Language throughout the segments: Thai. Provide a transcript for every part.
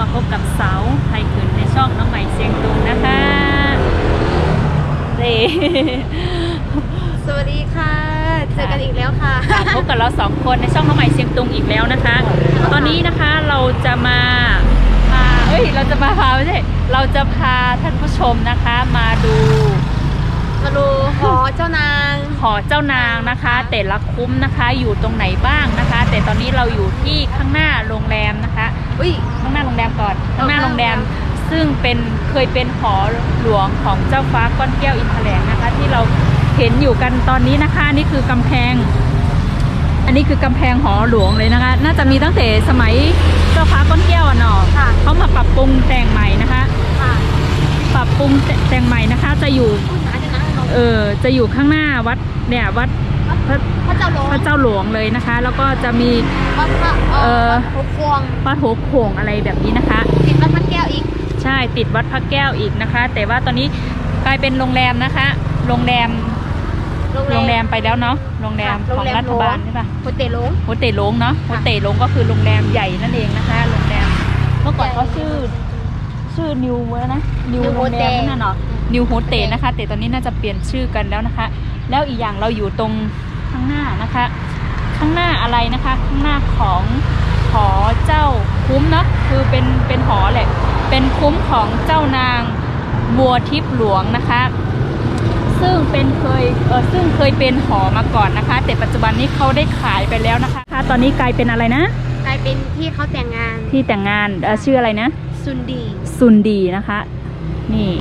มาพบกับเสาไทยขืนในช่องน้องใหม่เสียงตุงนะคะเร่สวัสดีค่ะ เจอกันอีกแล้วค่ะค่ะ พบกับเราสองคนในช่องน้องใหม่เสียงตุงอีกแล้วนะคะ ตอนนี้นะคะเราจะมาพาเอ้ยเราจะมาพาไม่ใช่เราจะพาท่านผู้ชมนะคะมาดูมาดูหอเจ้านางหอเจ้านางนะคะ แต่ละคุ้มนะคะอยู่ตรงไหนบ้างนะคะ แต่ตอนนี้เราอยู่ที่ข้างหน้าโรงแรมนะคะ อุ้ยข้างหน้าโรงแรมก่อนข้างหน้าเอาโรงแรมข้างหน้ซึ่งเป็นเคยเป็นหอหลวงของเจ้าฟ้าก้อนแก้วอินทแหลงนะคะ ที่เราเห็นอยู่กันตอนนี้นะคะนี่คือกำแพง อันนี้คือกำแพงหอหลวงเลยนะคะ น่าจะมีตั้งแต่สมัยเจ้าฟ้าก้อนแก้วอะเนาะค่ะเขามาปรับปรุงแต่งใหม่นะคะค่ะปรับปรุงแต่งใหม่นะคะ จะอยู่คุณน้าจะนั่งลงเออจะอยู่ข้างหน้าวัดเนี่ยวัด พระพระเจ้าหลวงพระเจ้าหลวงเลยนะคะ แล้วก็จะมีวัดพระเอ่เอ่ออวัดพระควงวัดโหโข่งอะไรแบบนี้นะคะติดวัดพระแก้วอีก ใช่ติดวัดพระแก้วอีกนะคะ แต่ว่าตอนนี้กลายเป็นโรงแรมนะคะ โรงแรมโรงแรมไปแล้วเนาะโรงแรมค่ะของรัฐบาลใช่ปะโฮเทลลงโฮเตลงเนาะโฮเตลงก็คือโรงแรมใหญ่นั่นเองนะคะ โรงแรมเมื่อก่อนเขาชื่อชื่อนิวเวนะนิว New โรงแรม Hotel นั่นน่ะเนาะนิวโฮเตนะคะ แต่ตอนนี้น่าจะเปลี่ยนชื่อกันแล้วนะคะ แล้วอีกอย่างเราอยู่ตรงข้างหน้านะคะ ข้างหน้าอะไรนะคะ ข้างหน้าของหอเจ้าคุ้มเนาะคือเป็นเป็นหอแหละ เป็นคุ้มของเจ้านางบัวทิพย์หลวงนะคะ ซึ่งเป็นเคยเออซึ่งเคยเป็นหอมาก่อนนะคะ แต่ปัจจุบันนี้เขาได้ขายไปแล้วนะคะตอนนี้กลายเป็นอะไรนะ กลายเป็นที่เขาแต่งงานที่แต่งงานเอ่อชื่ออะไรนะ ซุนดี ซุนดีนะคะ นี่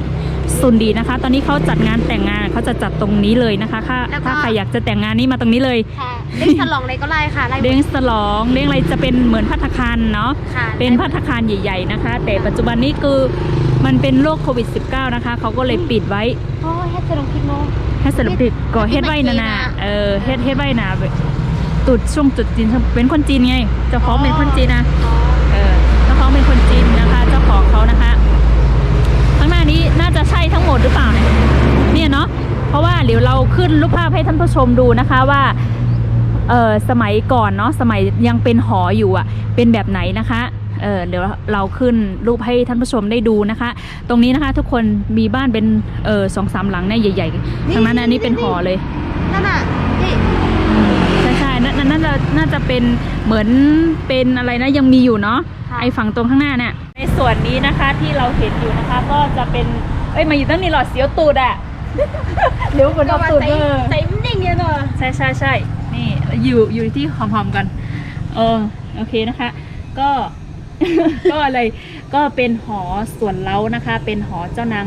ซุนดีนะคะ ตอนนี้เขาจัดงานแต่งงานเขาจะจัดตรงนี้เลยนะคะถ้าถ้าใครอยากจะแต่งงานนี่มาตรงนี้เลย ค่ะเล่นฉลองอะไรก็ไล่ค่ะไล่เลี้ยงฉลองเลี้ยงอะไรจะเป็นเหมือนพัตตาคารเนาะ ค่ะเป็นพัตตาคารใหญ่ ๆนะคะ แต่ปัจจุบันนี้คือมันเป็นโรคโควิด -19 นะคะเขาก็เลยปิดไว้โอ้ยแฮชจะลงคลิปโม ให้สรุปติดก่อเฮ็ดไว้นานาเออเฮ็ดเฮ็ดไว้นาตุดช่วงจุดจีนเป็นคนจีนไงเจ้าของเป็นคนจีนนะ อ๋อเออ ขึ้นรูปภาพให้ท่านผู้ชมดูนะคะว่าเออสมัยก่อนเนาะสมัยยังเป็นหออยู่อะเป็นแบบไหนนะคะเออเดี๋ยวเราขึ้นรูปให้ท่านผู้ชมได้ดูนะคะ ตรงนี้นะคะทุกคนมีบ้านเป็นเออสองสามหลังเนี่ยใหญ่ๆทั้งนั้นอันนี้เป็นหอเลยนั่นน่ะนี่ใช่ใช่นั่นนั่นน่าจะน่าจะเป็นเหมือนเป็นอะไรนะยังมีอยู่เนาะค่ะไอฝั่งตรงข้างหน้าเนี่ยในส่วนนี้นะคะที่เราเห็นอยู่นะคะ ก็จะเป็นเอ้ยมาอยู่ตั้งนี่หรอเสียวตูดอะ เดี๋ยวคนเอาตูดเออใส่มันดิ่งเยอะเนอะใช่ใช่ใช่นี่อยู่อยู่ที่หอมๆกันเออโอเคนะคะ ก็ ก็อะไรก็เป็นหอส่วนเล้านะคะ เป็นหอเจ้านาง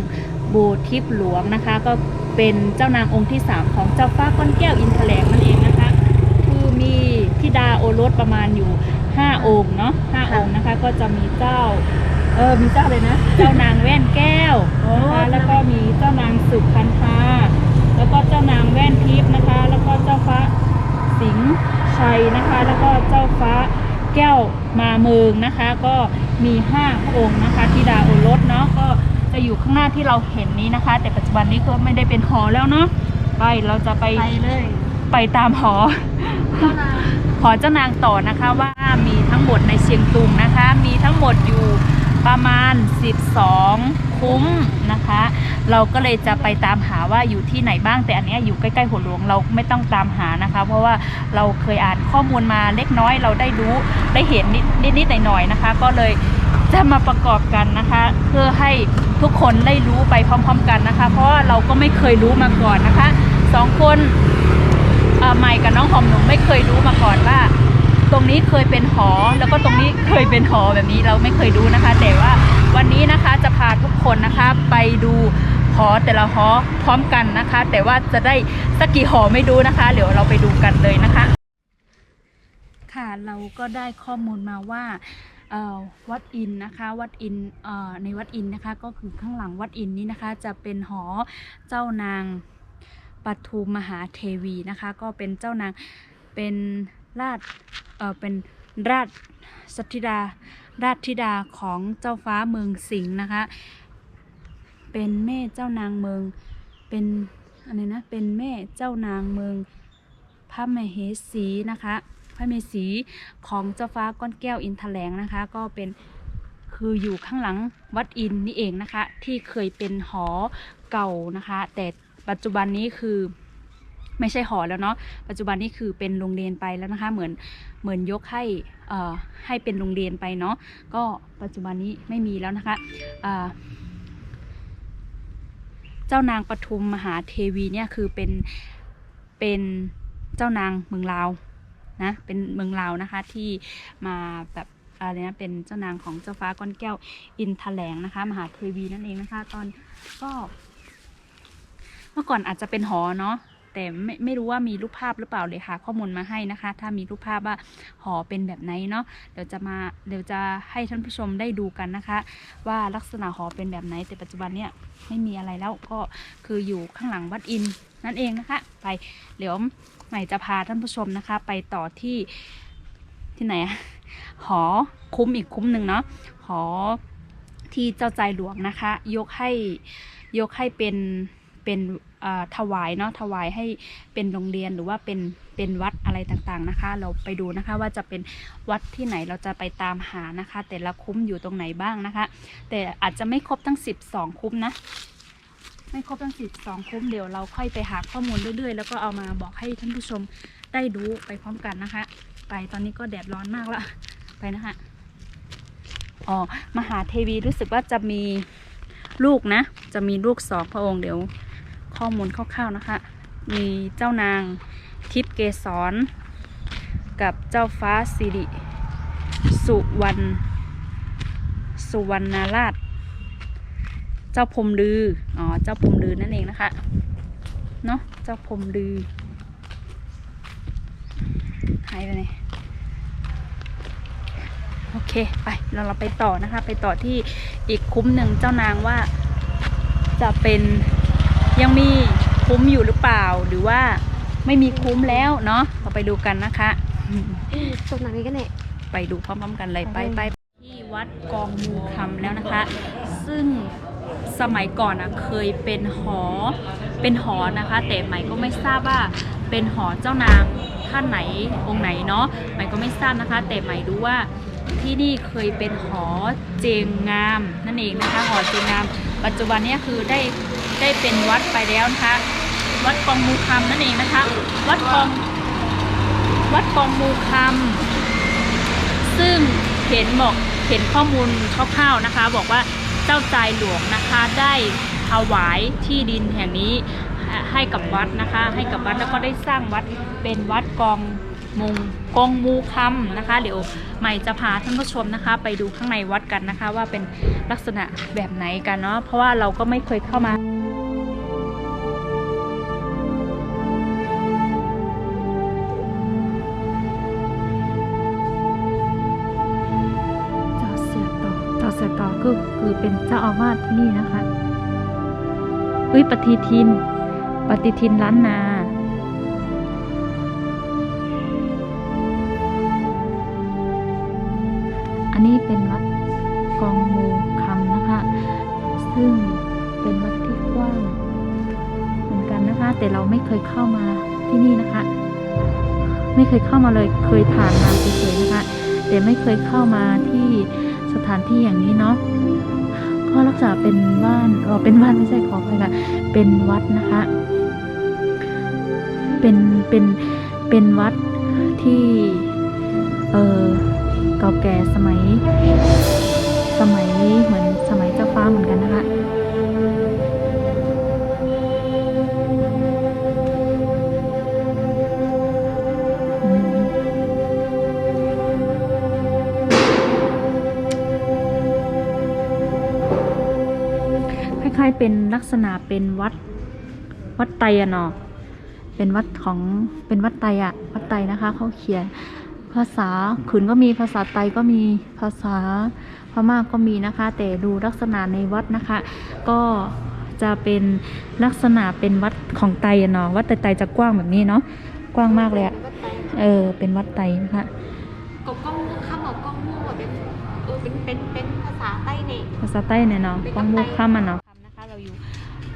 โบทิพย์หลวงนะคะ ก็เป็นเจ้านางองค์ที่สามของเจ้าฟ้าก้อนแก้วอินทแหลงนั่นเองนะคะคือมีธิดาโอรสประมาณอยู่ห้าองค์เนาะห้าองค์นะคะ ก็จะมีเจ้า เออมีเจ้าเลยนะ เจ้านางแว่นแก้วนะคะแล้วก็มีเจ้านางสุพันธาแล้วก็เจ้านางแว่นทิพย์นะคะ แล้วก็เจ้าฟ้าสิงห์ชัยนะคะ แล้วก็เจ้าฟ้าแก้วมาเมืองนะคะ ก็มีห้าพระองค์นะคะธิดาโอรสเนาะก็จะอยู่ข้างหน้าที่เราเห็นนี้นะคะ แต่ปัจจุบันนี้ก็ไม่ได้เป็นหอแล้วเนาะไปเราจะไปไปเลยไปตามหอเจ้านางหอเจ้านางต่อนะคะว่ามีทั้งหมดในเชียงตุงนะคะ มีทั้งหมดอยู่ ประมาณ 12 คุ้มนะคะ เราก็เลยจะไปตามหาว่าอยู่ที่ไหนบ้างแต่อันนี้อยู่ใกล้ๆหัวหลวงเราไม่ต้องตามหานะคะ เพราะว่าเราเคยอ่านข้อมูลมาเล็กน้อยเราได้รู้ได้เห็นนิดๆหน่อยๆนะคะ ก็เลยจะมาประกอบกันนะคะ เพื่อให้ทุกคนได้รู้ไปพร้อม ๆ กันนะคะ เพราะว่าเราก็ไม่เคยรู้มาก่อนนะคะสองคนเออใหม่กับน้องหอมหนูไม่เคยรู้มาก่อนว่า ตรงนี้เคยเป็นหอ แล้วก็ตรงนี้เคยเป็นหอแบบนี้เราไม่เคยรู้นะคะ แต่ว่าวันนี้นะคะจะพาทุกคนนะคะไปดูหอแต่ละหอพร้อมกันนะคะ แต่ว่าจะได้สักกี่หอไม่รู้นะคะ เดี๋ยวเราไปดูกันเลยนะคะ ค่ะเราก็ได้ข้อมูลมาว่าเอ่อวัดอินนะคะวัดอินเอ่อในวัดอินนะคะก็คือข้างหลังวัดอินนี้นะคะ จะเป็นหอเจ้านางปทุมมหาเทวีนะคะ ก็เป็นเจ้านางเป็นราช เป็นราชสัทธิดาราชธิดาของเจ้าฟ้าเมืองสิงห์นะคะ เป็นแม่เจ้านางเมืองเป็นอะไรนะเป็นแม่เจ้านางเมืองพระมเหสีนะคะพระเมสีของเจ้าฟ้าก้อนแก้วอินทแถลงนะคะ ก็เป็นคืออยู่ข้างหลังวัดอินนี่เองนะคะ ที่เคยเป็นหอเก่านะคะ แต่ปัจจุบันนี้คือ ไม่ใช่หอแล้วเนาะปัจจุบันนี้คือเป็นโรงเรียนไปแล้วนะคะ เหมือนเหมือนยกให้ให้เป็นโรงเรียนไปเนาะก็ปัจจุบันนี้ไม่มีแล้วนะคะเจ้านางปทุมมหาเทวีเนี่ยคือเป็นเป็นเจ้านางเมืองลาวนะเป็นเมืองลาวนะคะที่มาแบบอะไรนะเป็นเจ้านางของเจ้าฟ้าก้อนแก้วอินทแถลงนะคะ มหาเทวีนั่นเองนะคะ ตอนก็ เมื่อก่อนอาจจะเป็นหอเนาะ แต่ไม่ไม่รู้ว่ามีรูปภาพหรือเปล่าเลยค่ะ ข้อมูลมาให้นะคะ ถ้ามีรูปภาพว่าหอเป็นแบบไหนเนาะเดี๋ยวจะมาเดี๋ยวจะให้ท่านผู้ชมได้ดูกันนะคะ ว่าลักษณะหอเป็นแบบไหน แต่ปัจจุบันเนี่ยไม่มีอะไรแล้วก็คืออยู่ข้างหลังวัดอินนั่นเองนะคะ ไปเดี๋ยวใหม่จะพาท่านผู้ชมนะคะ ไปต่อที่ที่ไหนอะหอคุ้มอีกคุ้มหนึ่งเนาะหอที่เจ้าใจหลวงนะคะ ยกให้ยกให้เป็น เป็นถวายเนาะถวายให้เป็นโรงเรียนหรือว่าเป็นเป็นวัดอะไรต่างๆนะคะ เราไปดูนะคะว่าจะเป็นวัดที่ไหนเราจะไปตามหานะคะ แต่ละคุ้มอยู่ตรงไหนบ้างนะคะ แต่อาจจะไม่ครบทั้ง 12 คุ้มนะไม่ครบทั้ง 12 คุ้มเดี๋ยวเราค่อยไปหาข้อมูลเรื่อยๆ แล้วก็เอามาบอกให้ท่านผู้ชมได้รู้ไปพร้อมกันนะคะ ไปตอนนี้ก็แดดร้อนมากแล้วไปนะคะอ๋อมหาเทวีรู้สึกว่าจะมีลูกนะ จะมีลูกสองพระองค์เดี๋ยว ข้อมูลคร่าวๆนะคะ มีเจ้านางทิพย์เกษรกับเจ้าฟ้าสิริสุวรรณสุวรรณราช เจ้าพรมลือ อ๋อ เจ้าพรมลือนั่นเองนะคะ เนาะเจ้าพรมลือ หายไปไหนโอเค ไป เราเราไปต่อนะคะ ไปต่อที่อีกคุ้มหนึ่งเจ้านางว่าจะเป็น ยังมีคุ้มอยู่หรือเปล่า หรือว่าไม่มีคุ้มแล้วเนาะเราไปดูกันนะคะ ตรงไหนกันเนี่ยไปดูพร้อมๆกันเลยไปไปที่วัดกองมูคำแล้วนะคะ ซึ่งสมัยก่อนนะเคยเป็นหอเป็นหอนะคะ แต่ใหม่ก็ไม่ทราบว่าเป็นหอเจ้านางท่านไหนองค์ไหนเนาะใหม่ก็ไม่ทราบนะคะ แต่ใหม่รู้ว่าที่นี่เคยเป็นหอเจงงามนั่นเองนะคะหอเจงงาม ปัจจุบันเนี้คือได้ ได้เป็นวัดไปแล้วนะคะ วัดกองมูคำนั่นเองนะคะ วัดกองวัดกองมูคำซึ่งเห็นบอกเห็นข้อมูลคร่าวๆนะคะ บอกว่าเจ้าใจหลวงนะคะได้ถวายที่ดินแห่งนี้ให้กับวัดนะคะ ให้กับวัดแล้วก็ได้สร้างวัดเป็นวัดกอง มงกงมูคำนะคะ เดี๋ยวใหม่จะพาท่านผู้ชมนะคะ ไปดูข้างในวัดกันนะคะ ว่าเป็นลักษณะแบบไหนกันเนาะเพราะว่าเราก็ไม่เคยเข้ามาจ้าเสียต่อจ้าเสียต่อก็คือเป็นเจ้าอาวาสที่นี่นะคะเอ้ยปฏิทิน ปฏิทินล้านนา นนี้เป็นวัดกองมูคำนะคะ ซึ่งเป็นวัดที่กว้างเหมือนกันนะคะ แต่เราไม่เคยเข้ามาที่นี่นะคะ ไม่เคยเข้ามาเลยเคยผ่านมาเฉยๆนะคะ แต่ไม่เคยเข้ามาที่สถานที่อย่างนี้เนาะก็รักษาเป็นบ้านเออเป็นบ้านไม่ใช่ขอไปค่ะเป็นวัดนะคะ เป็นเป็นเป็นวัดที่เออ เก่าแก่สมัย สมัยเหมือนสมัยเจ้าฟ้าเหมือนกันนะคะคล้ายๆเป็นลักษณะเป็นวัดวัดไตอะเนาะเป็นวัดของเป็นวัดไตอะวัดไตนะคะเขาเขียน ภาษาขืนก็มีภาษาไตก็มีภาษาพม่าก็มีนะคะ แต่ดูลักษณะในวัดนะคะ ก็จะเป็นลักษณะเป็นวัดของไตอะเนาะวัดไตไตจะกว้างแบบนี้เนาะกว้างมากเลยอะวัดไตเออ เป็นวัดไตนะคะกบกล้องมูข้ามบอกกล้องมูอะเป็นเออเป็นเป็นเป็นภาษาใต้เนี่ยภาษาใต้เนี่ยเนาะเป็นกองมูวัดไตข้ามมันเนาะนะคะเราอยู่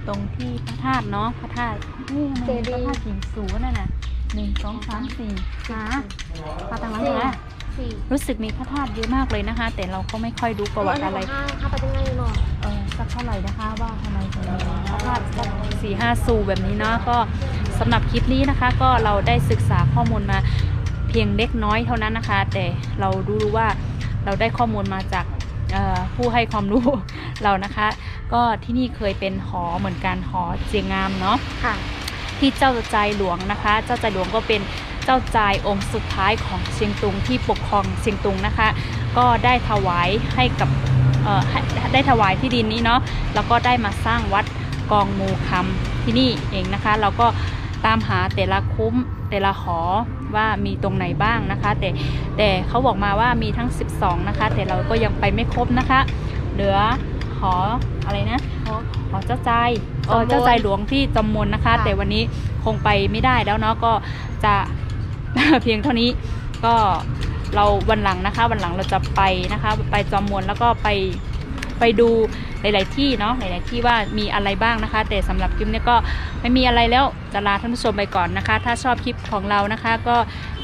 ตรงที่พระธาตุเนาะพระธาตุนี่มันเจดีย์พระธาตุหินสูงนั่นน่ะ หนึ่งสองสามสี่ขาพาตังหลังสี่นะสี่รู้สึกมีพระธาตุเยอะมากเลยนะคะ แต่เราก็ไม่ค่อยรู้ประวัติอะไรข้าข้าไปยังไงเนาะเออสักเท่าไหร่นะคะว่าทำไมถึงมีพระธาตุสักสี่ห้าสูแบบนี้เนาะก็สำหรับคลิปนี้นะคะ ก็เราได้ศึกษาข้อมูลมาเพียงเล็กน้อยเท่านั้นนะคะ แต่เรารู้ว่าเราได้ข้อมูลมาจากเอ่อผู้ให้ความรู้เรานะคะ ก็ที่นี่เคยเป็นหอเหมือนกันหอเจียงงามเนาะค่ะ ที่เจ้าใจหลวงนะคะ เจ้าใจหลวงก็เป็นเจ้าใจองค์สุดท้ายของเชียงตุงที่ปกครองเชียงตุงนะคะ ก็ได้ถวายให้กับได้ถวายที่ดินนี้เนาะแล้วก็ได้มาสร้างวัดกองมูคำที่นี่เองนะคะ เราก็ตามหาแต่ละคุ้มแต่ละหอว่ามีตรงไหนบ้างนะคะ แต่แต่เขาบอกมาว่ามีทั้ง 12 นะคะ แต่เราก็ยังไปไม่ครบนะคะ เหลือ หออะไรนะหอหอเจ้าใจเออจอมมนเจ้าใจหลวงที่จอมมนนะคะค่ะแต่วันนี้คงไปไม่ได้แล้วเนาะก็จะเพียงเท่านี้ก็เราวันหลังนะคะ วันหลังเราจะไปนะคะ ไปจอมมนแล้วก็ไปไปดูหลาย ๆ ที่เนาะหลาย ๆ ที่ว่ามีอะไรบ้างนะคะ แต่สำหรับคลิปนี้ก็ไม่มีอะไรแล้วจะลาท่านผู้ชมไปก่อนนะคะ ถ้าชอบคลิปของเรานะคะ ก็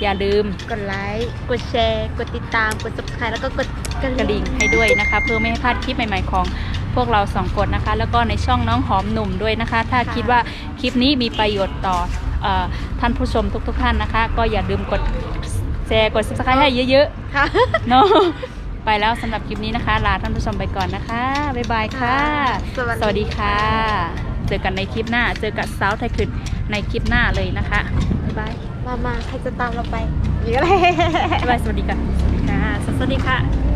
อย่าลืมกดไลค์กดแชร์ กดติดตามกด subscribe แล้วก็กดก กระดิ่งให้ด้วยนะคะ เพื่อไม่ให้พลาดคลิปใหม่ ๆ ของพวกเราสองคนนะคะ แล้วก็ในช่องน้องหอมหนุ่มด้วยนะคะ ถ้าคิดว่าคลิปนี้มีประโยชน์ต่อเออท่านผู้ชมทุกๆท่านนะคะ ก็อย่าลืมกดแชร์กด subscribe ให้เยอะค่ะ ๆเนาะไปแล้วสำหรับคลิปนี้นะคะ ลาท่านผู้ชมไปก่อนนะคะ บ๊ายบายค่ะ สวัสดี สวัสดีค่ะ เจอกันในคลิปหน้า เจอกับสาวไทยคืนในคลิปหน้าเลยนะคะ บ๊ายบาย มามาใครจะตามเราไปเยอะเลย บ๊ายบาย สวัสดีค่ะ สวัสดีค่ะ สวัสดีค่ะ